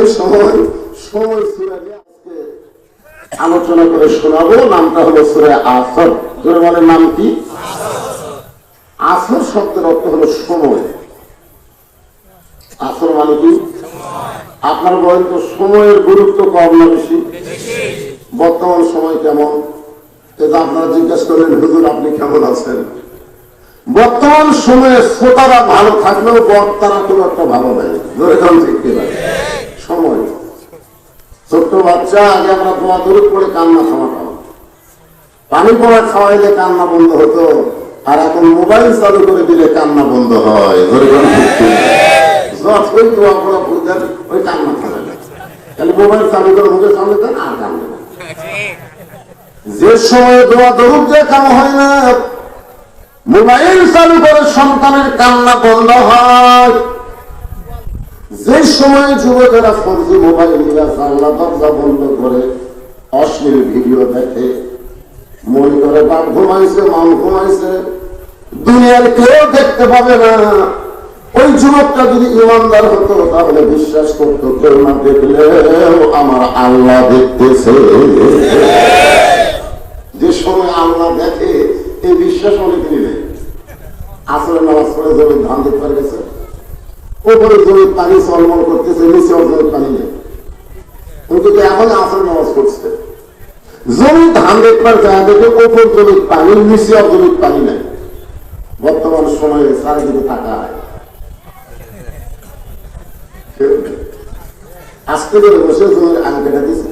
সেই সময় সময় সুরাজে আজকে আলোচনা করে শোনাবো। নামটা হলো সুরে আসর। বলে নাম কি? আসর শব্দের অর্থ হলো সময়। আসর মানে কি? আপনার বলেন তো, সময়ের গুরুত্ব কম না বেশি? বর্তমান সময় কেমন? এটা আপনারা জিজ্ঞাসা করলেন, হুজুর, আপনি কেমন আছেন? বর্তমান সময়ে শ্রোতারা ভালো থাকলেও বক্তারা খুব একটা ভালো নেই। ঠিক কিনা? বাচ্চা, আগে আমরা দোয়া দূর করে কান্না থামাতাম পানি পড়া খাওয়াইলে কান্না বন্ধ হতো, আর এখন মোবাইল চালু করে দিলে কান্না বন্ধ হয়। যতই যে সময় মোবাইল চালু করে সন্তানের কান্না বন্ধ হয়। যে সময় যুবকেরা ফোরজি মোবাইল নিয়ে জানলা দরজা বন্ধ করে অশ্লীল ভিডিও দেখে, মনে করে বাপ ঘুমাইছে মান ঘুমাইছে, দুনিয়ার কেউ দেখতে পাবে না। ওই যুবকটা যদি ইমানদার হতো, তাহলে বিশ্বাস করতো, কেউ না দেখলে আমার আল্লাহ দেখতেছে। যে সময় আল্লাহ দেখে, এই বিশ্বাস অনেক নেই। আসলে নামাজ পড়ে জমি ধান দেখতে গেছে। উপরে জমি পানি চলমল করতেছে, নিচে জমি পানি নেই। কিন্তু এখন আসলে নামাজ পড়ছে। জমি ধান দেখবার জায়গা থেকে উপর জমি পানি, নিচে জমি পানি নেই। বর্তমান সময়ে চারিদিকে কেউ আজকে ধরে বসে জমির আং কেটে দিছে।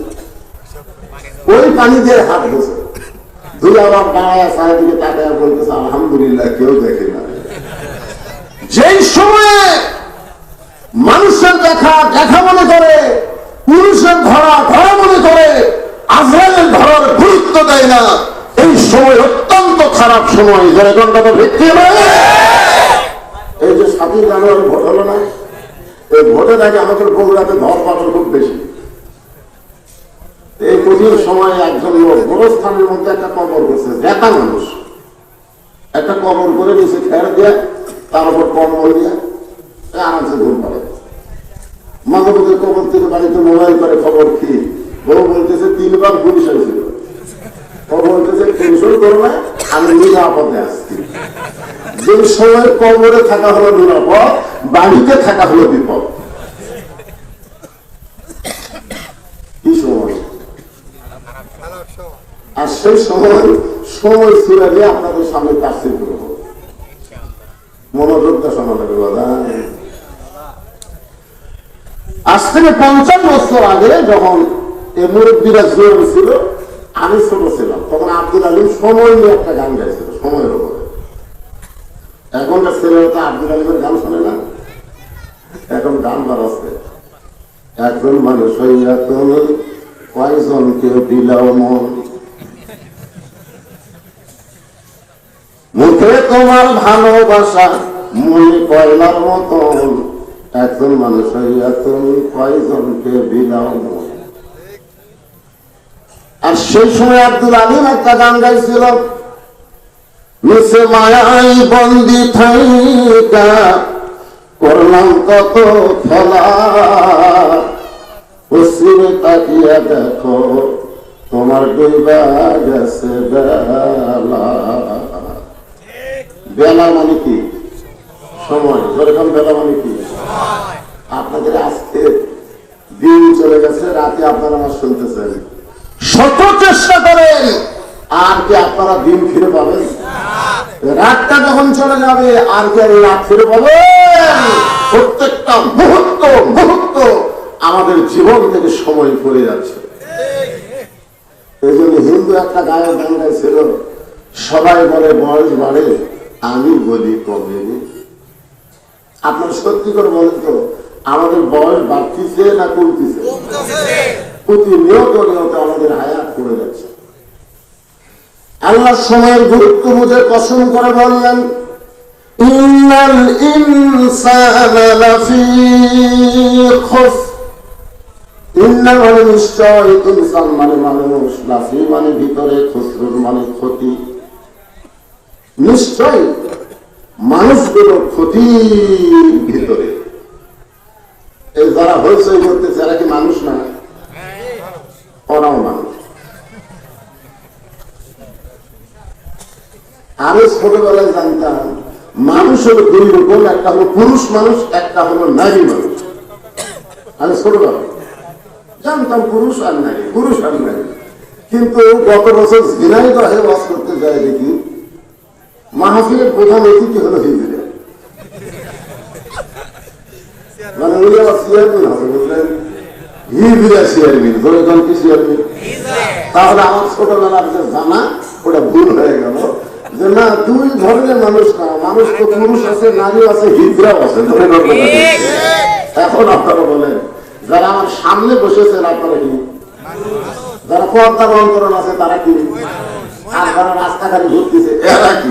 ওই পানি দিয়ে হাত বসে দুই আবার দাঁড়ায় চারিদিকে তাকায় বলতেছে, আলহামদুলিল্লাহ, কেউ দেখে না। যেই সময়ে দেখা দেখা মনে করে, পুরুষের ধরা ধরা মনে করে, আজরাইলের ধরার গুরুত্ব দেয় না। এই সময় অত্যন্ত খারাপ সময়। যারা ঘন্টাটা ভিত্তি এই যে সাতই জানুয়ারি ভোট হলো না? এই ভোটের আগে আমাদের বগুড়াতে ধর পাঠন খুব বেশি। এই পুজোর সময় একজন লোক গোরস্থানের মধ্যে একটা কবর করছে দেখা মানুষ। একটা কবর করে নিচে খেয়ার দিয়ে, তার উপর কম্বল দিয়ে আরামসে ঘুম পারে মধ্যে কবর থেকে বাড়িতে মোবাইল করে খবর কি? বউ বলতেছে, তিনবার পুলিশ হয়েছিল। আমি আসছি যে সময় বাড়িতে থাকা সময়? আর সেই সময় সময় আপনাদের সামনে তাফসির করব। মনোযোগটা দাদা আজ থেকে পঞ্চাশ বছর আগে যখন মুরব্বীরা জোর ছিল, আমি ছোট ছিলাম, তখন আব্দুল আলিম সময় নিয়ে একটা গান গাইছিল, সময়ের উপরে এখনকার ছেলেরা তো আব্দুল আলিমের গান শোনে না। এখন গান বাড়াচ্ছে একজন মানুষ হইয়া তুমি কয়জনকে দিলাও মন? মুখে তোমার ভালোবাসা মনে কয়লার মতন। একজন মানুষ হইয়া তুমি কয়জনকে আর সেই সময় আব্দুল আলিম একটা গান গাইছিল মায়াই বন্দি থাইকা, করলাম কত পশ্চিমে তাকিয়া দেখো, তোমার গেছে বেলা। বেলা মানে কি? সময়। যেরকম বেলা মানে কি? আপনাদের আজকে দিন চলে গেছে রাতে আপনারা আমার শুনতেছেন শত চেষ্টা করেন। আর কি আপনারা দিন ফিরে পাবেন? রাতটা যখন চলে যাবে আর কি রাত ফিরে পাবেন? প্রত্যেকটা মুহূর্ত মুহূর্ত আমাদের জীবন থেকে সময় পড়ে যাচ্ছে। এই জন্য হিন্দু একটা গায়ের গান গাইছিল সবাই বলে বয়স বাড়ে আমি বলি কমেনি আপনার সত্যি করে বলেন তো, আমাদের বয়স বাড়তিছে না কমতিছে? প্রতিনিয়ত নিয়ত আমাদের হায়াত করে যাচ্ছে। আল্লাহ সময়ের গুরুত্ব বুঝে কসম করে বললেন মানে নিশ্চয় মানুষগুলো ক্ষতির ভিতরে। এই যারা হইচই করতেছে, এরা কি মানুষ না? আমি ছোটবেলায় জানতাম মানুষ হলো দুই রকম একটা হলো পুরুষ মানুষ, একটা হলো নারী মানুষ। আমি ছোটবেলায় জানতাম পুরুষ আর নারী, পুরুষ আর নারী। কিন্তু গত বছর ঝিনাইদহে বাস করতে যায় দেখি মাহফিলের প্রধান অতিথি হলো মানে। এখন বলেন, যারা আমার সামনে বসেছেন, আপনারা কি? যারা পর্দার আছে, তারা কি? আর রাস্তাঘাটে ঘুরতেছে, এরা কি?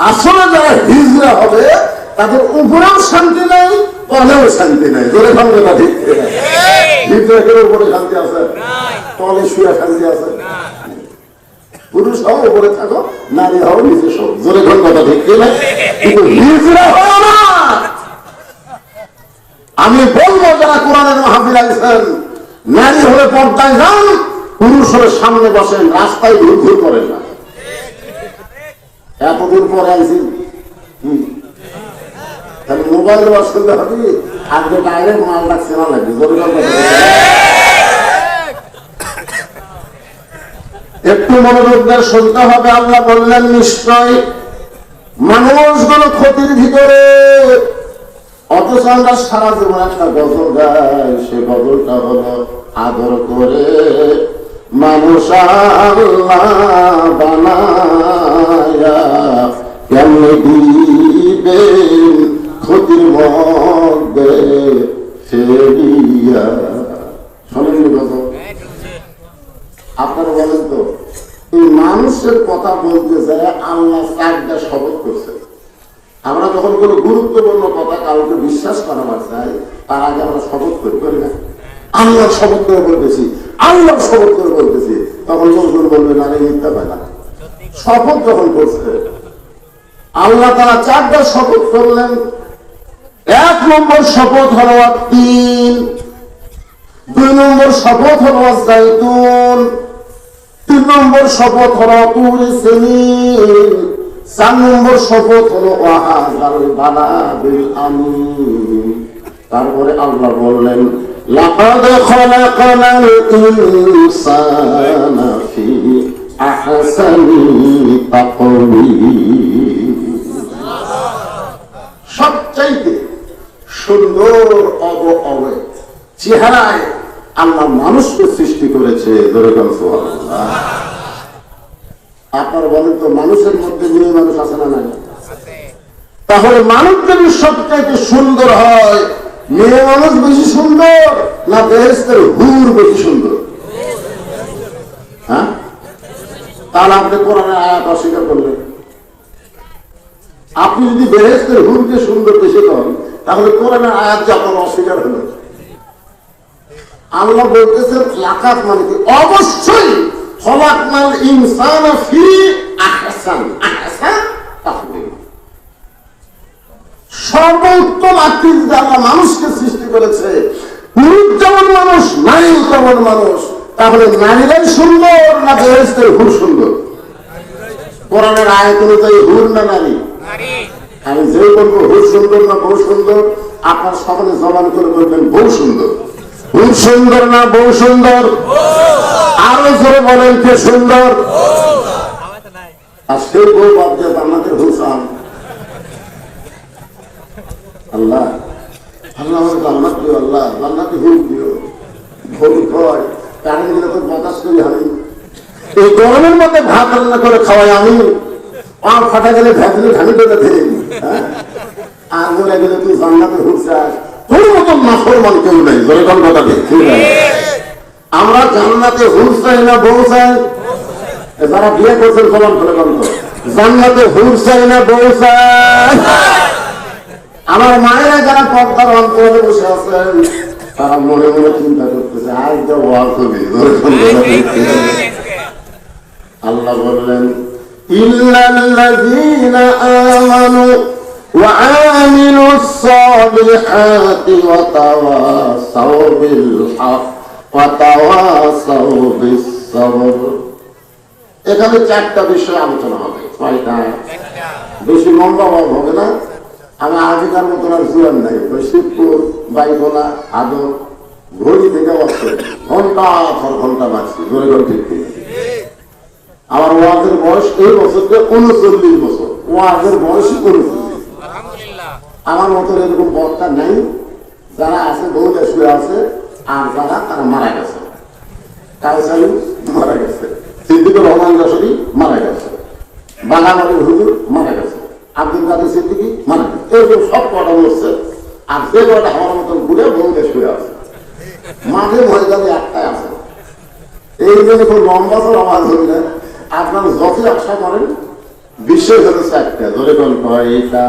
আসলে যারা হিজরা হবে তাদের উপরেও শান্তি নাই তলেও শান্তি নাই। জোরে সঙ্গে না ঠিক হিজরাকের উপরে শান্তি আছে? তলে শুয়ে শান্তি আছে? পুরুষ হও উপরে থাকো নারী হও নিচে সব জোরে কোন কথা ঠিক না কিন্তু হিজরা হও না! আমি বলব যারা কোরআনের মাহফিল আইছেন নারী হলে পর্দায় যান পুরুষ হলে সামনে বসেন রাস্তায় ঘুর ঘুর করেন না। এতদিন পরে হুম। তাহলে মোবাইল করলে হবে আজকে ডাইরেক্ট মাল ডাকছে না লাগবে। একটু মনোযোগ শুনতে হবে, আল্লাহ বললেন, নিশ্চয় মানুষগুলো ক্ষতির ভিতরে অথচ আমরা সারা জীবন একটা গজল গাই, সে গজলটা হলো আদর করে মানুষ আল্লাহ বানায়া ক্ষতির মধ্যে ফেরিয়া বলেন তো, এই মানুষের কথা বলতে যায় আল্লাহ চারটা শপথ করছে। আমরা যখন কোনো গুরুত্বপূর্ণ কথা কাউকে বিশ্বাস করাবার চাই, তার আগে আমরা শপথ করি করি না। আল্লাহ শপথ করে বলতেছি, আল্লাহ শপথ করে বলতেছি, তখন লোকজন বলবে, না রে মিথ্যা শপথ যখন করছে, আল্লাহ তারা চারটা শপথ করলেন। এক নম্বর শপথ হলো তিন দুই নম্বর শপথ হলো তিন নম্বর শপথ হলো চার নম্বর শপথ হলো তারপরে আল্লাহ বললেন লাকাদ খলাকানাল ইনসানা ফি আহসানি তাকওয়িম সবচাইতে সুন্দর অব অবে চেহারায় আল্লাহ মানুষকে সৃষ্টি করেছে। আপনারা বলেন তো মানুষের মধ্যে মেয়ে মানুষ আছে না নাই? তাহলে মানুষ যদি সবচাইতে সুন্দর হয় মেয়ে মানুষ বেশি সুন্দর না বেহেস্তের হুর বেশি সুন্দর? হ্যাঁ? তাহলে আপনি কোরআনের আয়াত অস্বীকার করলেন। আপনি যদি বেহেস্তের হুরকে সুন্দর বেশি করেন, তাহলে কোরআনের আয়াত যে আপনার অস্বীকার হলো। আল্লাহ বলতেছেন, লাকাত মানে কি? অবশ্যই খলাকনাল ইনসানা ফি আহসান। আহসান? সর্বোত্তম আকৃতিতে আল্লাহ মানুষকে সৃষ্টি করেছে পুরুষ যেমন মানুষ নারী তেমন মানুষ তাহলে নারীরাই সুন্দর না বেহেস্তের হুর সুন্দর? কোরআনের আয়াত অনুযায়ী হুর না নারী? আমি যে বলব হুর সুন্দর না বউ সুন্দর আপনার সকলে জবান করে বলবেন বউ সুন্দর। হুর সুন্দর না বউ সুন্দর? আরও জোরে বলেন কে সুন্দর? আর সেই বউ বাদ আমাদের হুসান আল্লাহ। আল্লাহ জান্নাত দিও, আল্লাহ। জান্নাতি হুর দিও। ভুল হয় কারেন্ট গেলে তো বাতাস করি আমি। এই গরমের মধ্যে ভাত রান্না করে খাওয়াই আমি। পা ফাটা গেলে ভেতরে ঘামি করে ফেলে? আর বলে গেলে তুই জান্নাতে হুসরাস তোর মতন নাফর মান কেউ নেই। কোন কথা আমরা জান্নাতে হুর চাই না, বউ চাই। যারা বিয়ে করছেন সমান করে জান্নাতে হুর চাই না, বউ চাই। আমার মায়েরা যারা পর্দার অন্তরে বসে আছেন তারা মনে মনে চিন্তা করতেছে আজ যা ঠিক আছে? আল্লাহ বললেন ইল্লাল্লাযীনা আমানু ওয়া আমিলুস সালিহাতি ওয়া তাওয়াসাউ বিল হক ওয়া তাওয়াসাউ বিস সাবর এখানে চারটা বিষয় আলোচনা হবে কয়টা বেশি লম্বা হবে না। আমি আগেকার মতন আর জুয়ান নাই। শিবপুর বাইকোলা আদর ঘড়ি থেকে অস্ত ঘণ্টা পর ঘণ্টা বাঁচছি ঠিক ঠিক আমার ওয়াজের বয়স এই বছরকে উনচল্লিশ বছর। ওয়াজের বয়স আমার মতো এরকম বক্তা নেই, যারা আছে বহু শুয়ে আছে, আর যারা তারা মারা গেছে। কাউসারি মারা গেছে। সিদ্দিকুর রহমান যশোরী মারা গেছে। বাঙালি হুজুর মারা গেছে। আব্দুল কাদের সিদ্দিকি মারা গেছে। এরকম সব কটা আর সে কটা আমার মতন ঘুরে বন্ধে শুয়ে আছে। মাঝে ময়দানে একটাই আছে। এই জন্য খুব লম্বা তো আমার ধরি না আপনার যত আশা করেন বিশ্বের জন্য ধরে কোন এইটা